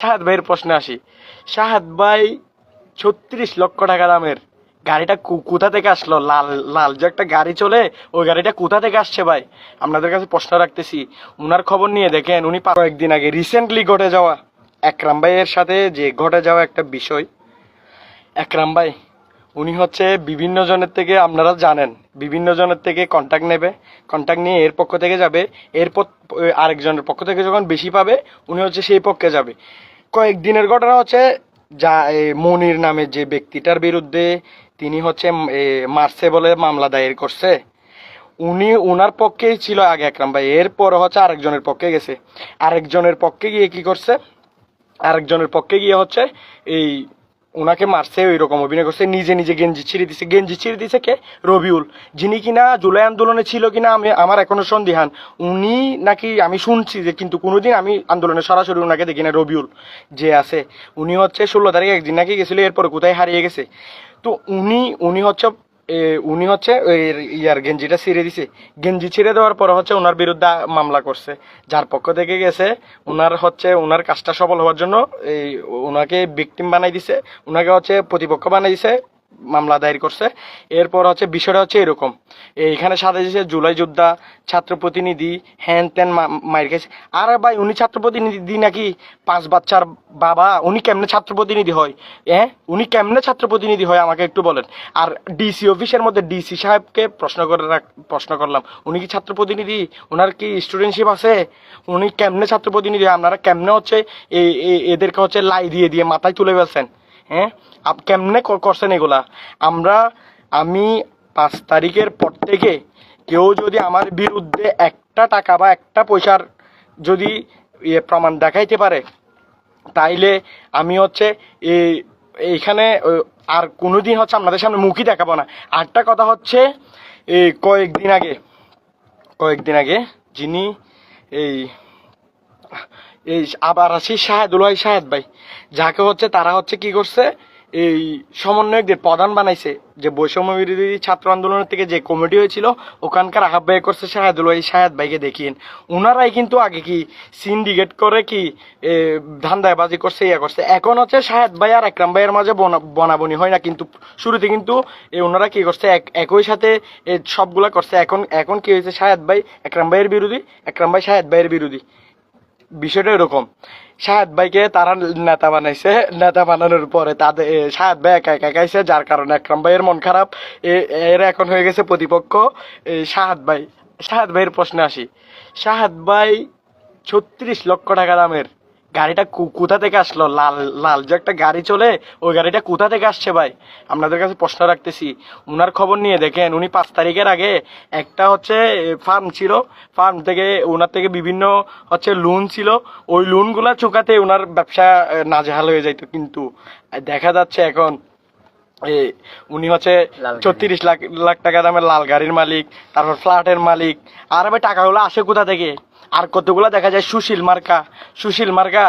শাহাদ ভাইয়ের প্রশ্নে আসি। শাহাদ ভাই ছত্রিশ লক্ষ টাকা দামের গাড়িটা কোথা থেকে আসলো? লাল লাল যে একটা গাড়ি চলে, ওই গাড়িটা কোথা থেকে আসছে ভাই? আপনাদের কাছে প্রশ্ন রাখতেছি। উনার খবর নিয়ে দেখেন, উনি কয়েকদিন আগে রিসেন্টলি ঘটে যাওয়া একরাম ভাইয়ের সাথে যে ঘটে যাওয়া একটা বিষয়। একরাম ভাই, উনি হচ্ছে বিভিন্ন জনের থেকে, আপনারা জানেন, বিভিন্ন জনের থেকে কন্ট্যাক্ট নেবে কন্ট্যাক্ট নিয়ে এর পক্ষ থেকে যাবে, এরপর আরেকজনের পক্ষ থেকে যখন বেশি পাবে, উনি হচ্ছে সেই পক্ষে যাবে। কয়েকদিনের ঘটনা হচ্ছে, যা মনির নামে যে ব্যক্তিটার বিরুদ্ধে তিনি হচ্ছে মারছে বলে মামলা দায়ের করছে। উনি উনার পক্ষেই ছিল আগে একরাম ভাই এরপর হচ্ছে আরেকজনের পক্ষে গেছে। আরেকজনের পক্ষে গিয়ে কি করছে? আরেকজনের পক্ষে গিয়ে হচ্ছে এই ওনাকে মারছে ওই রকম অভিনয় করছে, নিজে নিজে গেঞ্জি ছিঁড়ে দিছে। গেঞ্জি ছিঁড়ে দিছে কে? রবিউল। যিনি কিনা জুলাই আন্দোলনে ছিল কিনা, আমি, আমার এখনও সন্দেহান। উনি নাকি, আমি শুনছি যে কিন্তু কোনোদিন আমি আন্দোলনে সরাসরি ওনাকে দেখি না রবিউল যে আছে। উনি হচ্ছে ষোলো তারিখে একদিন নাকি গেছিল, এরপরে কোথায় হারিয়ে গেছে? তো উনি উনি হচ্ছে উনি হচ্ছে ইয়ার গেঞ্জিটা ছিঁড়ে দিছে। গেঞ্জি ছিঁড়ে দেওয়ার পর হচ্ছে ওনার বিরুদ্ধে মামলা করছে। যার পক্ষ থেকে গেছে ওনার হচ্ছে ওনার কাজটা সফল হওয়ার জন্য এই ওনাকে ভিকটিম বানাই দিছে ওনাকে হচ্ছে প্রতিপক্ষ বানাই দিছে। মামলা দায়ের করছে। এরপর হচ্ছে বিষয়টা হচ্ছে এরকম। এইখানে দিয়েছে জুলাই যোদ্ধা, ছাত্র প্রতিনিধি, হ্যান ত্যান মা- মাইর খাইছে। আর ভাই, উনি ছাত্র প্রতিনিধি নাকি? পাঁচ বাচ্চার বাবা, উনি কেমনে ছাত্র প্রতিনিধি হয়? হ্যাঁ? উনি কেমনে ছাত্র প্রতিনিধি হয়, আমাকে একটু বলেন। আর ডিসি অফিসের মধ্যে ডিসি সাহেবকে প্রশ্ন করে প্রশ্ন করলাম, উনি কি ছাত্র প্রতিনিধি? ওনার কি স্টুডেন্টশিপ আছে? উনি কেমনে ছাত্র প্রতিনিধি আপনারা কেমনে হচ্ছে এদেরকে হচ্ছে লাই দিয়ে দিয়ে মাথায় তুলে ফেলছেন? হ্যাঁ? আপ কেমনে কর- করছেন এগুলা? আমরা, আমি পাঁচ তারিখের পর থেকে কেউ যদি আমার বিরুদ্ধে একটা টাকা বা একটা পয়সার যদি ইয়ে প্রমাণ দেখাইতে পারে, তাইলে আমি হচ্ছে এই এইখানে আর কোনোদিন হচ্ছে আপনাদের সামনে মুখই দেখাবো না। আরেকটা কথা হচ্ছে, এই কয়েকদিন আগে কয়েকদিন আগে যিনি এই এই আবার আছি শাহেদুল ভাই শাহেদ ভাই। যাকে হচ্ছে, তারা হচ্ছে কি করছে, এই সমন্বয়কদের প্রধান বানাইছে। যে বৈষম্য বিরোধী ছাত্র আন্দোলনের থেকে যে কমিটি হয়েছিল, ওখানকার আহ্বায়ক করছে শাহেদুল ভাই শাহেদ ভাইকে দেখিয়েন ওনারাই কিন্তু আগে কি সিন্ডিকেট করে কি ধান্দাবাজি করছে, ইয়া করছে। এখন হচ্ছে শাহেদ ভাই আর একরাম ভাইয়ের মাঝে বনা- বনাবনি হয় না, কিন্তু শুরুতে কিন্তু ওনারা কি করছে, এক- একই সাথে সবগুলা করছে। এখন এখন কি হয়েছে, শাহেদ ভাই, একরাম ভাইয়ের বিরোধী, একরাম ভাই, শাহেদ ভাইয়ের বিরোধী। বিষয়টা এরকম। শাহাদ ভাইকে তারা নেতা বানাইছে, নেতা বানানোর পরে তাদের সাহেব ভাই একা একা খাইছে, যার কারণে একরাম ভাইয়ের মন খারাপ। এরা এখন হয়ে গেছে প্রতিপক্ষ শাহাদ ভাই। শাহাদ ভাইয়ের প্রশ্নে আসি। শাহাদ ভাই ছত্রিশ লক্ষ টাকা দামের গাড়িটা কোথা থেকে আসলো? লাল লাল যে একটা গাড়ি চলে ওই গাড়িটা কোথা থেকে আসছে ভাই? আপনাদের কাছে প্রশ্ন রাখতেছি। উনার খবর নিয়ে দেখেন উনি পাঁচ তারিখের আগে একটা হচ্ছে ফার্ম ছিল। ফার্ম থেকে ওনার থেকে বিভিন্ন হচ্ছে লোন ছিল। ওই লোনগুলা চুকাতে ওনার ব্যবসা নাজেহাল হয়ে যাইতো কিন্তু। দেখা যাচ্ছে এখন উনি হচ্ছে ছত্রিশ লাখ লাখ টাকা দামের লাল গাড়ির মালিক তারপর ফ্ল্যাটের মালিক। আর ভাই টাকাগুলো আসে কোথা থেকে? আর কতগুলো দেখা যায়? সুশীল মার্কা। সুশীল মার্কা